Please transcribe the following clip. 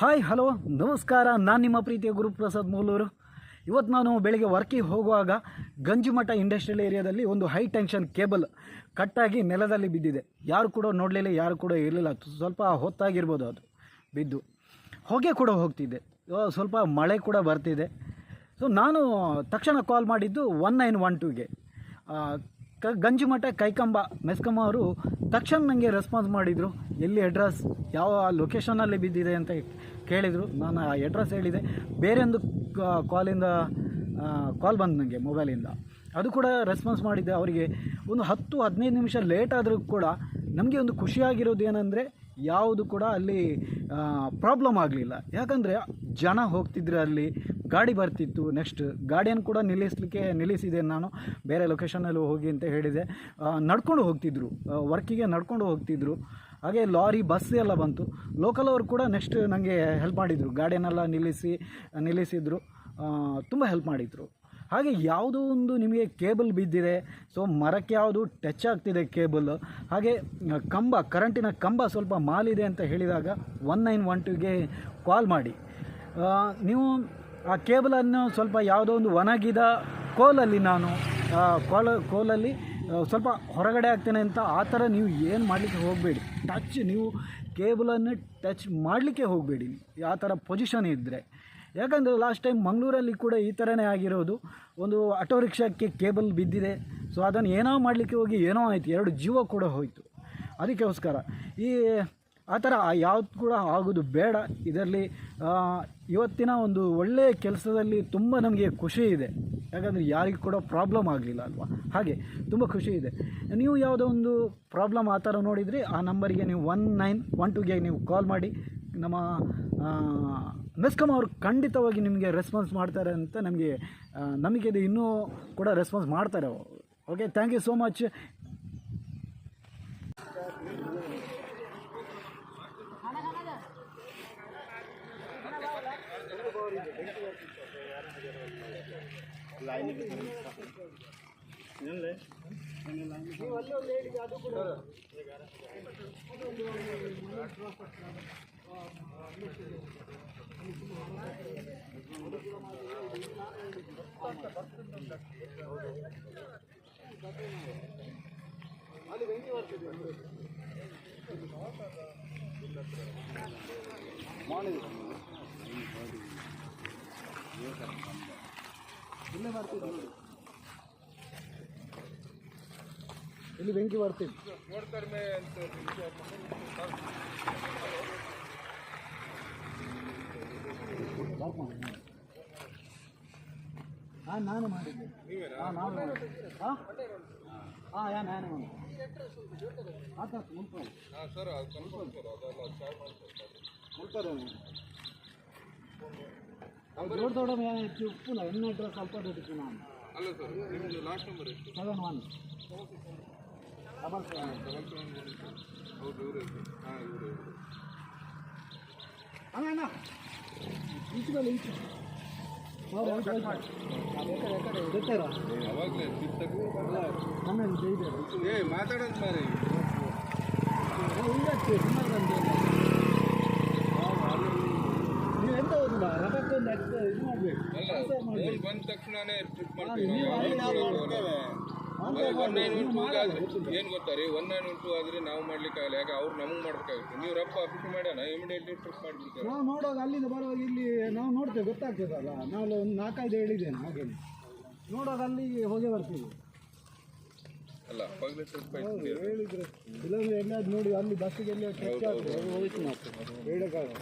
Hi, hello, ನಮಸ್ಕಾರ. ನಾನು ನಿಮ್ಮ ಪ್ರೀತಿಯ ಗುರುಪ್ರಸಾದ್ ಮೂಲೂರು. ಇವತ್ತು ನಾನು ಬೆಳಗ್ಗೆ ವರ್ಕಿಗೆ ಹೋಗುವಾಗ ಗಂಜಿಮಠ ಇಂಡಸ್ಟ್ರಿಯಲ್ ಏರಿಯಾದಲ್ಲಿ ಒಂದು ಹೈ ಟೆನ್ಷನ್ ಕೇಬಲ್ ಕಟ್ಟಾಗಿ ನೆಲದಲ್ಲಿ ಬಿದ್ದಿದೆ. ಯಾರು ಕೂಡ ನೋಡಲಿಲ್ಲ, ಯಾರು ಕೂಡ ಇರಲಿಲ್ಲ. ಸ್ವಲ್ಪ ಹೊತ್ತಾಗಿರ್ಬೋದು ಅದು ಬಿದ್ದು. ಹೊಗೆ ಕೂಡ ಹೋಗ್ತಿದ್ದೆ ಸ್ವಲ್ಪ ಮಳೆ ಕೂಡ ಬರ್ತಿದೆ. ಸೊ ನಾನು ತಕ್ಷಣ ಕಾಲ್ ಮಾಡಿದ್ದು ಒನ್ ನೈನ್ ಒನ್ ಟೂಗೆ ಕ ಗಂಜಿಮಠ ಕೈಕಂಬ ಮೆಸ್ಕಮ್ಮ ಅವರು ತಕ್ಷಣ ನನಗೆ ರೆಸ್ಪಾನ್ಸ್ ಮಾಡಿದರು, ಎಲ್ಲಿ ಅಡ್ರೆಸ್ ಯಾವ ಲೊಕೇಶನಲ್ಲಿ ಬಿದ್ದಿದೆ ಅಂತ ಕೇಳಿದರು. ನಾನು ಆ ಅಡ್ರೆಸ್ ಹೇಳಿದೆ. ಬೇರೆಯೊಂದು ಕಾಲಿಂದ ಕಾಲ್ ಬಂದು ನನಗೆ ಮೊಬೈಲಿಂದ ಅದು ಕೂಡ ರೆಸ್ಪಾನ್ಸ್ ಮಾಡಿದ್ದೆ ಅವರಿಗೆ. ಒಂದು ಹತ್ತು, ಹದಿನೈದು ನಿಮಿಷ ಲೇಟ್ ಆದರೂ ಕೂಡ ನಮಗೆ ಒಂದು ಖುಷಿಯಾಗಿರೋದು ಏನಂದರೆ ಯಾವುದು ಕೂಡ ಅಲ್ಲಿ ಪ್ರಾಬ್ಲಮ್ ಆಗಲಿಲ್ಲ. ಯಾಕಂದರೆ ಜನ ಹೋಗ್ತಿದ್ರೆ ಅಲ್ಲಿ ಗಾಡಿ ಬರ್ತಿತ್ತು ನೆಕ್ಸ್ಟ್ ಗಾಡಿಯನ್ನು ಕೂಡ ನಿಲ್ಲಿಸಲಿಕ್ಕೆ ನಿಲ್ಲಿಸಿದೆ ನಾನು. ಬೇರೆ ಲೊಕೇಶನಲ್ಲಿ ಹೋಗಿ ಅಂತ ಹೇಳಿದೆ. ನಡ್ಕೊಂಡು ಹೋಗ್ತಿದ್ರು. ವರ್ಕಿಗೆ ನಡ್ಕೊಂಡು ಹೋಗ್ತಿದ್ರು. ಹಾಗೆ ಲಾರಿ ಬಸ್ ಎಲ್ಲ ಬಂತು. ಲೋಕಲ್ ಅವರು ಕೂಡ ನೆಕ್ಸ್ಟ್ ನನಗೆ ಹೆಲ್ಪ್ ಮಾಡಿದರು. ಗಾಡಿಯನ್ನೆಲ್ಲ ನಿಲ್ಲಿಸಿ, ನಿಲ್ಲಿಸಿದ್ರು. ತುಂಬ ಹೆಲ್ಪ್ ಮಾಡಿದರು. ಹಾಗೆ ಯಾವುದೋ ಒಂದು ನಿಮಗೆ ಕೇಬಲ್ ಬಿದ್ದಿದೆ. ಸೊ ಮರಕ್ಕೆ ಯಾವುದು ಟಚ್ ಆಗ್ತಿದೆ ಕೇಬಲ್. ಹಾಗೆ ಕಂಬ ಕರೆಂಟಿನ ಕಂಬ ಸ್ವಲ್ಪ ಮಾಲಿದೆ ಅಂತ ಹೇಳಿದಾಗ ಒನ್ ನೈನ್ ಒನ್ ಟುಗೆ ಕಾಲ್ ಮಾಡಿ. ನೀವು ಆ ಕೇಬಲನ್ನು ಸ್ವಲ್ಪ ಯಾವುದೋ ಒಂದು ಒಣಗಿದ ಕೋಲಲ್ಲಿ ನಾನು ಕೋಲ, ಕೋಲಲ್ಲಿ ಸ್ವಲ್ಪ ಹೊರಗಡೆ ಆಗ್ತೇನೆ ಅಂತ ಆ ಥರ ನೀವು ಏನು ಮಾಡಲಿಕ್ಕೆ ಹೋಗಬೇಡಿ. ಟಚ್ ನೀವು ಕೇಬಲನ್ನು ಟಚ್ ಮಾಡಲಿಕ್ಕೆ ಹೋಗಬೇಡಿ. ಆ ಥರ ಪೊಸಿಷನ್ ಇದ್ದರೆ ಯಾಕಂದರೆ ಲಾಸ್ಟ್ ಟೈಮ್ ಮಂಗಳೂರಲ್ಲಿ ಕೂಡ ಈ ಥರನೇ ಆಗಿರೋದು. ಒಂದು ಆಟೋ ರಿಕ್ಷಾಕ್ಕೆ ಕೇಬಲ್ ಬಿದ್ದಿದೆ. ಸೊ ಅದನ್ನು ಏನೋ ಮಾಡಲಿಕ್ಕೆ ಹೋಗಿ ಏನೋ ಆಯಿತು. ಎರಡು ಜೀವ ಕೂಡ ಹೋಯಿತು. ಅದಕ್ಕೋಸ್ಕರ ಈ ಆ ಥರ ಯಾವ್ದು ಕೂಡ ಆಗೋದು ಬೇಡ. ಇದರಲ್ಲಿ ಇವತ್ತಿನ ಒಂದು ಒಳ್ಳೆಯ ಕೆಲಸದಲ್ಲಿ ತುಂಬ ನಮಗೆ ಖುಷಿ ಇದೆ. ಯಾಕಂದರೆ ಯಾರಿಗೆ ಕೂಡ ಪ್ರಾಬ್ಲಮ್ ಆಗಲಿಲ್ಲ ಅಲ್ವಾ? ಹಾಗೆ ತುಂಬ ಖುಷಿ ಇದೆ. ನೀವು ಯಾವುದೋ ಒಂದು ಪ್ರಾಬ್ಲಮ್ ಆ ಥರ ನೋಡಿದರೆ ಆ ನಂಬರಿಗೆ ನೀವು ಒನ್ ನೈನ್ ಒನ್ ಟುಗೆ ನೀವು ಕಾಲ್ ಮಾಡಿ. ನಮ್ಮ ಮೆಸ್ಕಮ್ ಅವರು ಖಂಡಿತವಾಗಿ ನಿಮಗೆ ರೆಸ್ಪಾನ್ಸ್ ಮಾಡ್ತಾರೆ ಅಂತ ನಮಗೆ ನಮಗೆ ಇದು ಇನ್ನೂ ಕೂಡ ರೆಸ್ಪಾನ್ಸ್ ಮಾಡ್ತಾರೆ okay thank you so much ಅಲ್ಲಿ ಬೆಂಕಿ ಬರ್ತದೆ ಮಾರ್ನಿಂಗ್ ಇಲ್ಲೇ ಬರ್ತಿದ್ದು ನೋಡಿ ಇಲ್ಲಿ ಬೆಂಕಿ ಬರ್ತೀವಿ ಹಾಂ ನಾನು ಮಾಡಿದ್ದೆ. ಹಾಂ ನಾನು ಮಾಡಿದ್ದೆ. ಹಾಂ? ಹಾಂ ಯಾ ನಾನು ಮಾಡಿದ್ದೆ. ಆತ ಮುನ್ಪಾಯಿ ಮುನ್ಪಾಯಿ ದೊಡ್ಡ ದೊಡ್ಡ ಹೆಚ್ಚು ಉಪ್ಪುಲ ಎಣ್ಣೆ ಇಟ್ಟರೆ ಸ್ವಲ್ಪ ದೊಡ್ಡ ನಾನು. ಅಲ್ಲ ಸರ್ ನಿಮ್ಮದು ಲಾಸ್ಟ್ ನಂಬರ್ ಎಷ್ಟು? ಸೆವೆನ್ ಒನ್ ಡಬಲ್ ಸೆವೆನ್ ಹೌದು ಇವರು ಹಾಂ ಇವರು ಅಣ್ಣ ಅಣ್ಣ. ಈಚೆ. ಮೇಲೆ ಈಚೆ ಹೌದು ಹೌದು ಹೌದು ಅವಾಗಲೇ ಬಿತ್ತಕ್ಕೆ ಏ ಮಾತಾಡೋದು ಮಾರಿ. ನೀವು ಇದು ಮಾಡಬೇಕು ಅಲ್ಲ ಬಂದ ತಕ್ಷಣನೇ ಟ್ರಿಪ್ ಮಾಡ್ತೀವಿ ಒನ್ ನೈನ್ ಒನ್ ಟೂ ಆದ್ರೆ ಏನು ಗೊತ್ತಾ ರೀ ಒನ್ ನೈನ್ ಒನ್ ಟೂ ಆದರೆ ನಾವು ಮಾಡ್ಲಿಕ್ಕೆ ಆಗಲ್ಲ ಯಾಕೆ ಅವ್ರು ನಮಗೆ ಮಾಡ್ಬೇಕಾಗುತ್ತೆ ನೀವು ರಪ್ಪ ಅಪ್ಲಿಕ್ ಮಾಡ್ಯಾನ ಇಮಿಡಿಯೇಟ್ಲಿ ಟ್ರಿಪ್ ಮಾಡಿಬಿಡ್ತಾರೆ ನಾವು ನೋಡುವಾಗ ಅಲ್ಲಿಂದ ಬರುವಾಗ ಇಲ್ಲಿ ನಾವು ನೋಡ್ತೇವೆ ಗೊತ್ತಾಗ್ತದಲ್ಲ ನಾವು ಒಂದು ನಾಲ್ಕೈದು ಹೇಳಿದ್ದೇನೆ ಹಾಗೆ ನೋಡೋದು ಅಲ್ಲಿ ಹೋಗಿ ಬರ್ತೀವಿ ಅಲ್ಲ ಟ್ರಿಪ್ ಹೌದು, ಹೇಳಿದ್ರೆ ಇಲ್ಲಾಂದ್ರೆ ಎಲ್ಲಾದ್ರು ನೋಡಿ ಅಲ್ಲಿ ಬಸ್ಸಿಗೆ ಎಲ್ಲ ಹೇಳಕ್ಕಾಗ ಹೇಳಕ್ಕಾಗಲ್ಲ.